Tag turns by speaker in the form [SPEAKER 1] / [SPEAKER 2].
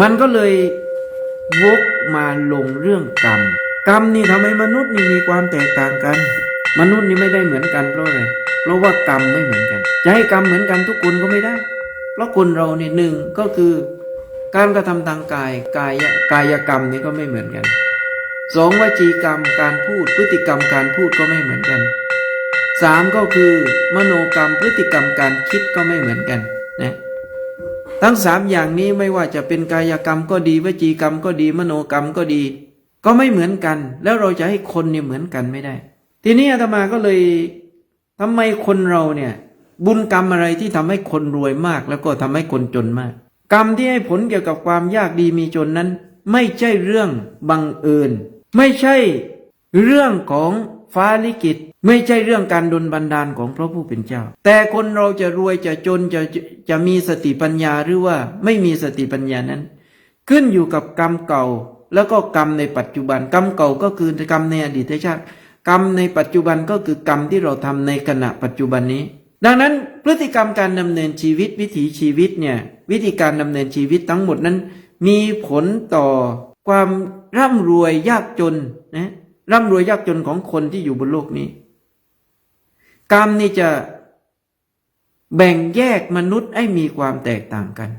[SPEAKER 1] มันก็เลยวกมาลงเรื่องกรรม กรรมนี่ทำให้มนุษย์นี่มีความแตกต่างกัน มนุษย์นี่ไม่ได้เหมือนกันเพราะอะไรเพราะว่ากรรมไม่เหมือนกันจะให้กรรมเหมือนกันทุกคนก็ไม่ได้ เพราะคนเราเนี่ยหนึ่งก็คือการกระทำทางกายกายกายกรรมนี่ก็ไม่เหมือนกันสองวจีกรรมการพูดพฤติกรรมการพูดก็ไม่เหมือนกันสามก็คือ มโนกรรมพฤติกรรมการคิดก็ไม่เหมือนกัน ทั้งสามอย่างนี้ไม่ว่าจะเป็นกายกรรมก็ดีวจีกรรมก็ดีมโนกรรมก็ดี ก็ไม่เหมือนกัน แล้วเราจะให้คนเนี่ยเหมือนกันไม่ได้ ทีนี้อาตมาก็เลยทำไมคนเราเนี่ย บุญกรรมอะไรที่ทำให้คนรวยมาก แล้วก็ทำให้คนจนมาก กรรมที่ให้ผลเกี่ยวกับความยากดีมีจนนั้น ไม่ใช่เรื่องบังเอิญ ไม่ใช่เรื่องของ ฟ้าลิขิตไม่ใช่เรื่องการดลบันดาลของพระผู้เป็นเจ้า แต่คนเราจะรวยจะจนจะจะจะมีสติปัญญาหรือว่าไม่มีสติปัญญานั้น ขึ้นอยู่กับกรรมเก่าแล้วก็กรรมในปัจจุบันกรรมเก่าก็คือกรรมในอดีตชาติกรรมในปัจจุบันก็คือกรรมที่เราทำในขณะปัจจุบันนี้ ดังนั้นพฤติกรรมการดำเนินชีวิตวิถีชีวิตเนี่ยวิธีการดำเนินชีวิตทั้งหมดนั้น มีผลต่อความร่ำรวยยากจนนะ ร่ำรวยยากจนของคนที่อยู่บนโลกนี้ กรรมนี่จะแบ่งแยกมนุษย์ให้มีความแตกต่างกัน